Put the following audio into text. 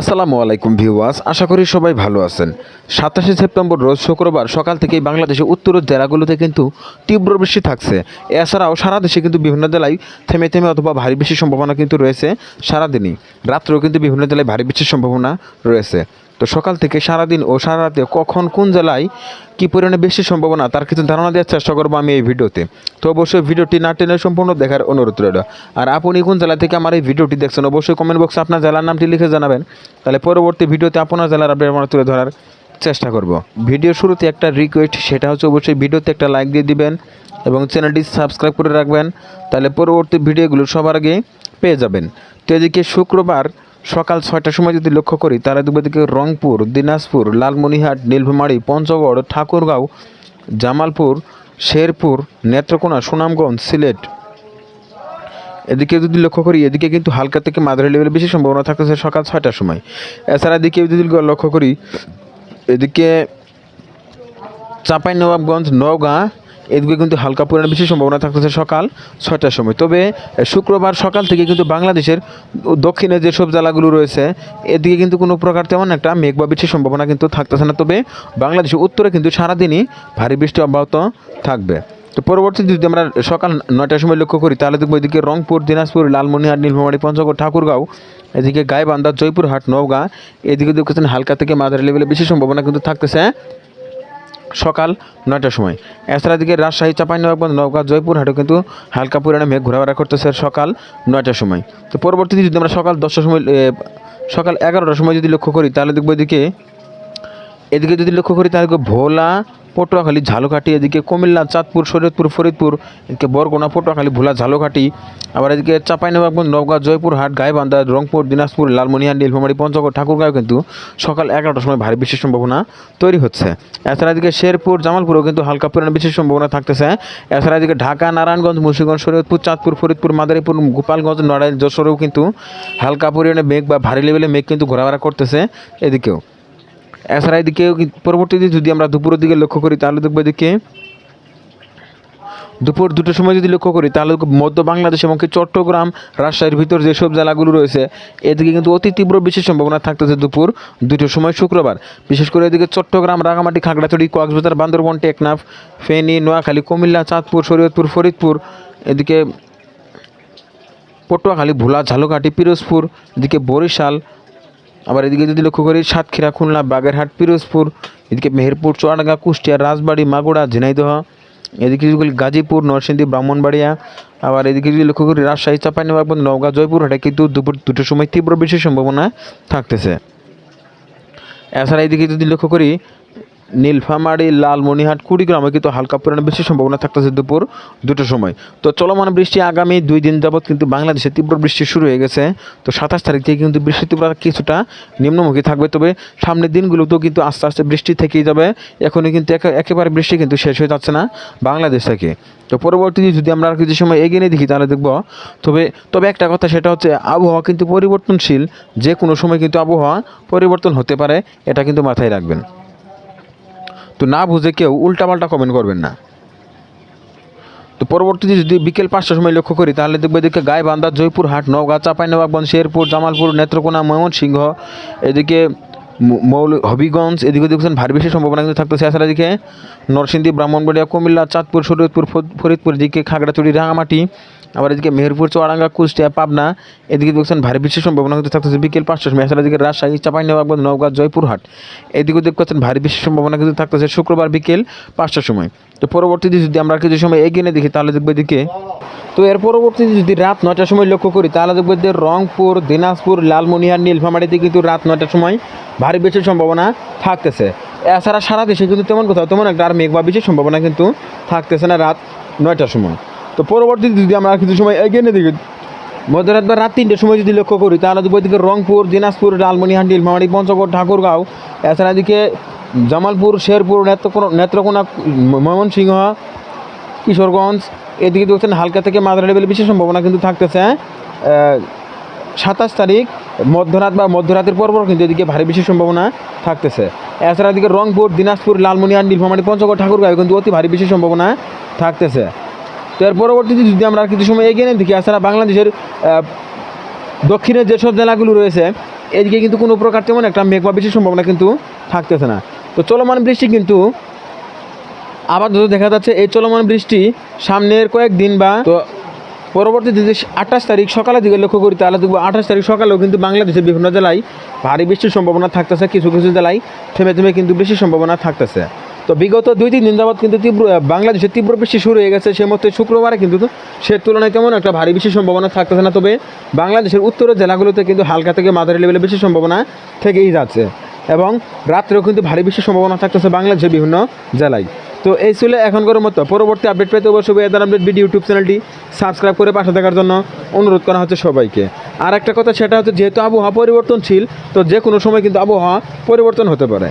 আসসালামু আলাইকুম ভিউয়ার্স, আশা করি সবাই ভালো আছেন। সাতাশে সেপ্টেম্বর রোজ শুক্রবার সকাল থেকেই বাংলাদেশের উত্তর জেলাগুলোতে কিন্তু তীব্র বৃষ্টি থাকছে। এছাড়াও সারা দেশে কিন্তু বিভিন্ন জেলায় থেমে থেমে অথবা ভারী বৃষ্টির সম্ভাবনা কিন্তু রয়েছে সারাদিনই। রাত্রেও কিন্তু বিভিন্ন জেলায় ভারী বৃষ্টির সম্ভাবনা রয়েছে। তো সকাল থেকে সারাদিন ও সারা রাতে কখন কোন জেলায় কী পরিমাণে বেশি সম্ভাবনা, তার কিছু ধারণা দেওয়ার চেষ্টা করব আমি এই ভিডিওতে। তো অবশ্যই ভিডিওটি না টেনে সম্পূর্ণ দেখার অনুরোধ রইল। আর আপনি কোন জেলা থেকে আমার এই ভিডিওটি দেখছেন, অবশ্যই কমেন্ট বক্সে আপনার জেলার নামটি লিখে জানাবেন। তাহলে পরবর্তী ভিডিওতে আপনার জেলার আপডেট আমরা তুলে ধরার চেষ্টা করব। ভিডিও শুরুতে একটা রিকোয়েস্ট সেটা হচ্ছে অবশ্যই ভিডিওতে একটা লাইক দিয়ে দিবেন এবং চ্যানেলটি সাবস্ক্রাইব করে রাখবেন। তাহলে পরবর্তী ভিডিওগুলো সবার আগে পেয়ে যাবেন। তো এদিকে শুক্রবার সকাল ছয়টার সময় যদি লক্ষ্য করি দেখব এদিকে রংপুর, দিনাজপুর লালমনিহাট নীলফামারী, পঞ্চগড়, ঠাকুরগাঁও, জামালপুর, শেরপুর, নেত্রকোনা, সুনামগঞ্জ, সিলেট। এদিকে যদি লক্ষ্য করি, এদিকে কিন্তু হালকা থেকে মাঝারি লেভেলে বেশি সম্ভাবনা থাকতেছে সকাল ছয়টার সময়। এছাড়া এদিকে যদি লক্ষ্য করি, এদিকে চাঁপাই নবাবগঞ্জ নওগাঁ এদিকে কিন্তু হালকা পরিমাণে বেশি সম্ভাবনা থাকতেছে সকাল ছয়টার সময়। তবে শুক্রবার সকাল থেকে কিন্তু বাংলাদেশের দক্ষিণে যেসব জেলাগুলো রয়েছে, এদিকে কিন্তু কোনো প্রকার তেমন একটা মেঘ বা বৃষ্টির সম্ভাবনা কিন্তু থাকতেছে না। তবে বাংলাদেশের উত্তরে কিন্তু সারাদিনই ভারী বৃষ্টি অব্যাহত থাকবে। তো পরবর্তীতে যদি আমরা সকাল নয়টার সময় লক্ষ্য করি, তাহলে দেখব এদিকে রংপুর, দিনাজপুর লালমনিহাট নীলফামারী, পঞ্চগড়, ঠাকুরগাঁও, এদিকে গাইবান্ধা, জয়পুরহাট, নওগাঁ, এদিকে দেখছেন হালকা থেকে মাঝারি লেভেলে বেশি সম্ভাবনা কিন্তু থাকতেছে। সকাল নয়টার সময়। এছাড়া দিকে রাজশাহী, চাঁপাইনবাবগঞ্জ, নওগাঁ জয়পুরহাটও কিন্তু হালকা পরিমাণে মেঘ ঘোরাফেরা করতেছে সকাল নয়টার সময়। তো পরবর্তীতে যদি আমরা সকাল দশটার সময় সকাল এগারোটার সময় যদি লক্ষ্য করি, তাহলে দেখব এদিকে এদিকে যদি লক্ষ্য করি, তাহলে ভোলা পটুয়াখালী, ঝালকাঠি, এদিকে কুমিল্লা, চাঁদপুর, শরীয়তপুর, ফরিদপুর, এদিকে বরগুনা, পটুয়াখালী, ভোলা, ঝালকাঠি, আবার এদিকে চাঁপাইনবাবগঞ্জ, নওগাঁ, জয়পুরহাট, গাইবান্ধা, রংপুর, দিনাজপুর, লালমনিহাট, নীলফামারী, পঞ্চগড়, ঠাকুরগাঁও কিন্তু সকাল এগারোটার সময় ভারী বৃষ্টির সম্ভাবনা তৈরি হচ্ছে। এছাড়া এদিকে শেরপুর, জামালপুরেও কিন্তু হালকা পরিমাণে বৃষ্টির সম্ভাবনা থাকতেছে। এছাড়া এদিকে ঢাকা, নারায়ণগঞ্জ, মুন্সিগঞ্জ, শরীয়তপুর, চাঁদপুর, ফরিদপুর, মাদারীপুর, গোপালগঞ্জ, নড়াইল, যশোরেও কিন্তু হালকা পরিমাণে মেঘ বা ভারী লেভেলে মেঘ কিন্তু ঘোরাফেরা করতেছে এদিকেও। এছাড়া এদিকে পরবর্তীতে যদি আমরা দুপুরের দিকে লক্ষ্য করি, তাহলে দেখব এদিকে দুপুর দুটোর সময় যদি লক্ষ্য করি, তাহলে মধ্য বাংলাদেশ এবং চট্টগ্রাম, রাজশাহীর ভিতর যেসব জেলাগুলো রয়েছে, এদিকে কিন্তু অতি তীব্র বৃষ্টির সম্ভাবনা থাকতেছে দুপুর দুটোর সময় শুক্রবার। বিশেষ করে এদিকে চট্টগ্রাম রাঙামাটি খাগড়াছড়ি, কক্সবাজার, বান্দরবন, টেকনাফ, ফেনী, নোয়াখালী, কুমিল্লা, চাঁদপুর, শরীয়তপুর, ফরিদপুর, এদিকে পটুয়াখালী, ভোলা, ঝালকাঠি, পিরোজপুর, এদিকে বরিশাল আবার এদিকে যদি লক্ষ্য করি, সাতক্ষীরা, খুলনা, বাগেরহাট, পিরোজপুর, এদিকে মেহেরপুর, চুয়াডাঙ্গা, কুষ্টিয়া, রাজবাড়ি মাগুড়া ঝিনাইদহ, এদিকে যদি বলি গাজীপুর, নরসিংদী, ব্রাহ্মণবাড়িয়া, আবার এদিকে যদি লক্ষ্য করি, রাজশাহী চাঁপাইনবাবগঞ্জ নওগাঁ জয়পুরহাটে কিন্তু দুপুর দুটোর সময় তীব্র বৃষ্টির সম্ভাবনা থাকতেছে। এছাড়া এদিকে যদি লক্ষ্য করি নীলফামারী, লালমনিহাট, কুড়িগ্রামে কিন্তু হালকা পরিমাণে বৃষ্টির সম্ভাবনা থাকতেছে দুপুর দুটোর সময়। তো চলমান বৃষ্টি আগামী দুই দিন যাবৎ কিন্তু বাংলাদেশে তীব্র বৃষ্টি শুরু হয়ে গেছে। তো সাতাশ তারিখ থেকে কিন্তু বৃষ্টি তীব্রতা কিছুটা নিম্নমুখী থাকবে, তবে সামনের দিনগুলোতেও কিন্তু আস্তে আস্তে বৃষ্টি থেকেই যাবে। এখনই কিন্তু একে- একেবারে বৃষ্টি কিন্তু শেষ হয়ে যাচ্ছে না বাংলাদেশ থেকে। তো পরবর্তীতে যদি আমরা আর কিছু সময় এগিয়ে নিয়ে দেখি, তাহলে দেখব। তবে তবে একটা কথা, সেটা হচ্ছে আবহাওয়া কিন্তু পরিবর্তনশীল। যে কোনো সময় কিন্তু আবহাওয়া পরিবর্তন হতে পারে, এটা কিন্তু মাথায় রাখবেন। তো না বুঝে কেউ উল্টাপাল্টা কমেন্ট করবেন না। তো পরবর্তীতে যদি বিকেল পাঁচটার সময় লক্ষ্য করি, তাহলে দেখবে এদিকে গাইবান্ধা জয়পুরহাট নওগাঁ চাঁপাইনবাবগঞ্জ শেরপুর, জামালপুর, নেত্রকোনা, ময়মনসিংহ, এদিকে মৌল, হবিগঞ্জ, এদিকে দেখছেন ভারী বেশি সম্ভাবনা কিন্তু থাকতেছে। এছাড়া এদিকে নরসিংদী, ব্রাহ্মণবাড়িয়া, কুমিল্লা, চাঁদপুর, শরীয়তপুর ফরিদপুর, এদিকে খাগড়াছড়ি, রাঙামাটি আবার এদিকে মেহেরপুর, চুয়াডাঙ্গা, কুষ্টিয়া, পাবনা, এদিকে দেখছেন ভারী বৃষ্টির সম্ভাবনা কিন্তু থাকতেছে। বিকেল পাঁচটার সময় এছাড়া এদিকে রাজশাহী, চাঁপাইনবাবগঞ্জ, নওগাঁ, জয়পুরহাট, এদিকে দেখছেন ভারী বৃষ্টির সম্ভাবনা কিন্তু থাকতেছে শুক্রবার বিকেল পাঁচটার সময়। তো পরবর্তীতে যদি আমরা কিছু সময় এগিয়ে দেখি, তাহলে দেখব এদিকে, তো এর পরবর্তীতে যদি রাত নয়টার সময় লক্ষ্য করি, তাহলে দেখব যে রংপুর, দিনাজপুর, লালমনিহার, নীলফামারিতে কিন্তু রাত নয়টার সময় ভারী বৃষ্টির সম্ভাবনা থাকতেছে। এছাড়া সারা দেশে কিন্তু তেমন কোথাও তেমন একটা আর মেঘ বা বৃষ্টির সম্ভাবনা কিন্তু থাকতেছে না রাত নয়টার সময়। তো পরবর্তীতে যদি আমরা কিছু সময় এগিয়ে নিয়ে দেখি, মধ্যরাত বা রাত তিনটের সময় যদি লক্ষ্য করি, তাহলে দেখব এদিকে রংপুর, দিনাজপুর লালমনিহাট নীলফামারী পঞ্চগড়, ঠাকুরগাঁও, এছাড়া এদিকে জামালপুর, শেরপুর, নেত্রকোনা নেত্রকোনা, ময়মনসিংহ, কিশোরগঞ্জ, এদিকে দেখছেন হালকা থেকে মাঝারি লেভেলে বেশি সম্ভাবনা কিন্তু থাকতেছে সাতাশ তারিখ, মধ্যরাত বা মধ্যরাতের পর পর কিন্তু এদিকে ভারী বেশি সম্ভাবনা থাকতেছে। এছাড়া এদিকে রংপুর, দিনাজপুর লালমনিহাট নীলফামারী পঞ্চগড়, ঠাকুরগাঁও কিন্তু অতি ভারী বেশি সম্ভাবনা থাকতেছে। তো এর পরবর্তীতে যদি আমরা কিছু সময় এগিয়ে নিয়ে দেখি এছাড়া বাংলাদেশের দক্ষিণের যেসব জেলাগুলো রয়েছে, এদিকে কিন্তু কোনো প্রকার তেমন একটা মেঘ বা বৃষ্টির সম্ভাবনা কিন্তু থাকতেছে না। তো চলমান বৃষ্টি কিন্তু আপাতত দেখা যাচ্ছে এই চলমান বৃষ্টি সামনের কয়েকদিন বা তো পরবর্তী যদি আঠাশ তারিখ সকালের দিকে লক্ষ্য করি, তাহলে দেখব আঠাশ তারিখ সকালেও কিন্তু বাংলাদেশের বিভিন্ন জেলায় ভারী বৃষ্টির সম্ভাবনা থাকতেছে, কিছু কিছু জেলায় থেমে থেমে কিন্তু বৃষ্টির সম্ভাবনা থাকতেছে। তো বিগত দুই, তিন দিন যাবৎ কিন্তু তীব্র বাংলাদেশে তীব্র বৃষ্টি শুরু হয়ে গেছে, সে মধ্যে শুক্রবারে কিন্তু সে তুলনায় তেমন একটা ভারী বৃষ্টির সম্ভাবনা থাকতেছে না। তবে বাংলাদেশের উত্তরের জেলাগুলোতে কিন্তু হালকা থেকে মাঝারি লেভেলে বৃষ্টির সম্ভাবনা থেকেই যাচ্ছে এবং রাত্রেও কিন্তু ভারী বৃষ্টির সম্ভাবনা থাকতেছে বাংলাদেশের বিভিন্ন জেলায়। তো এই ছিল এখনকার মতো। পরবর্তী আপডেট পেতে অবশ্যই এদার আপডেট ভিডিও ইউটিউব চ্যানেলটি সাবস্ক্রাইব করে পাশে থাকার জন্য অনুরোধ করা হচ্ছে সবাইকে। আর একটা কথা, সেটা হচ্ছে যেহেতু আবহাওয়া পরিবর্তনশীল, তো যে কোনো সময় কিন্তু আবহাওয়া পরিবর্তন হতে পারে।